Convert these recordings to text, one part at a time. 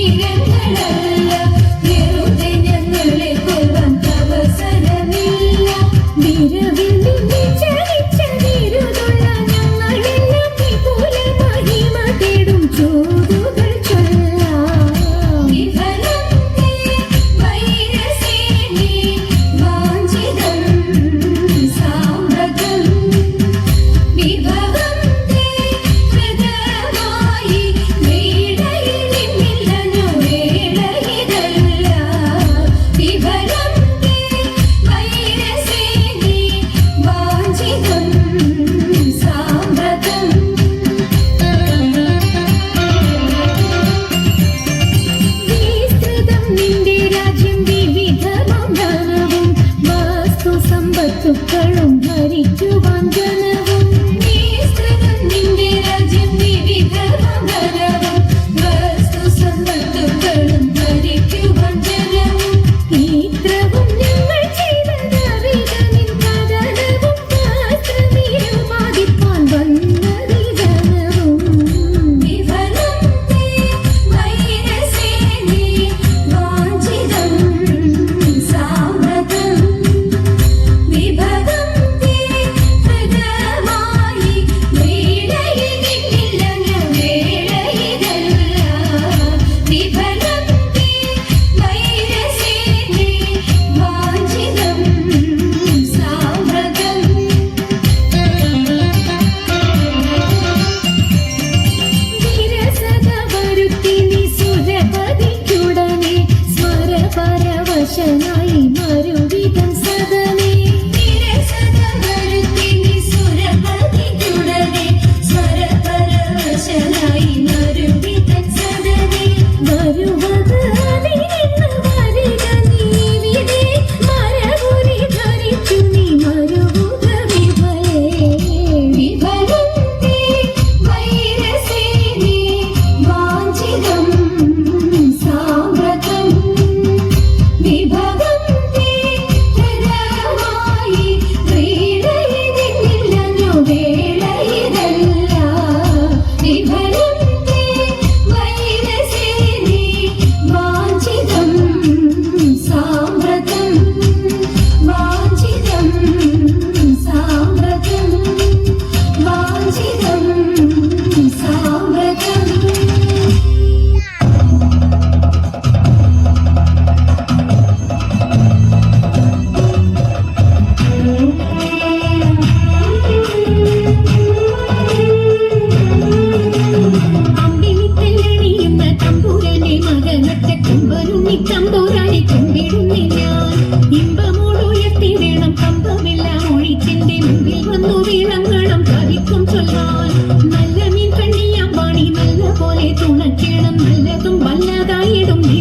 He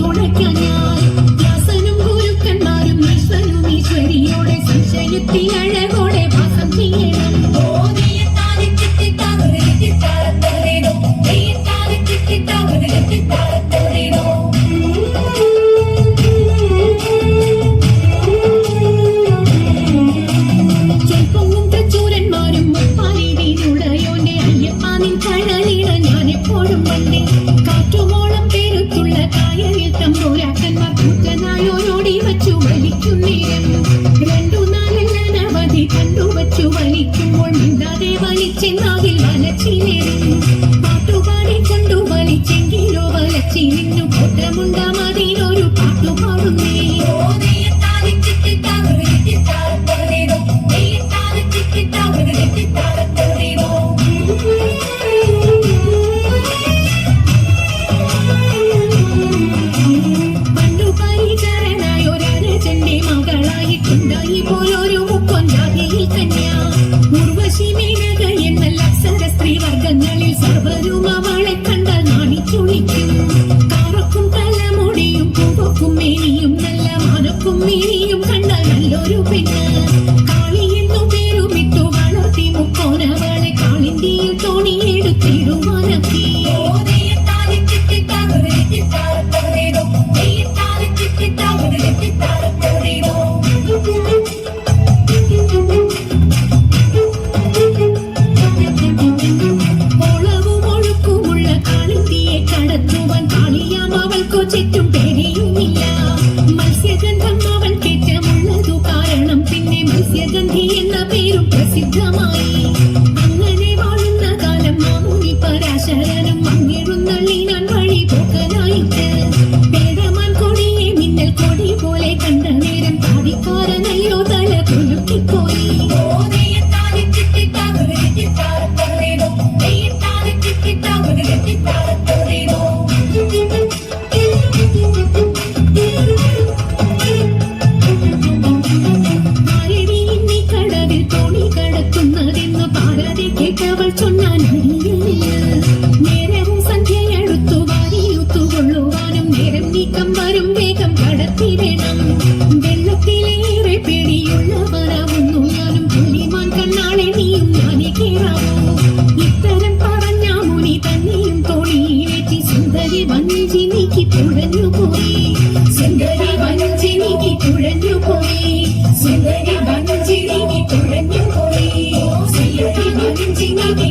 തുണയ്ക്കാൻ ഞാൻ. വ്യാസനും ഗുരുക്കന്മാരും ഈശ്വരും ഈശ്വരിയോടെ സംശയത്തിനായി നീയും കണ്ട നല്ലൊരു പെണ്ണ്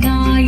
night.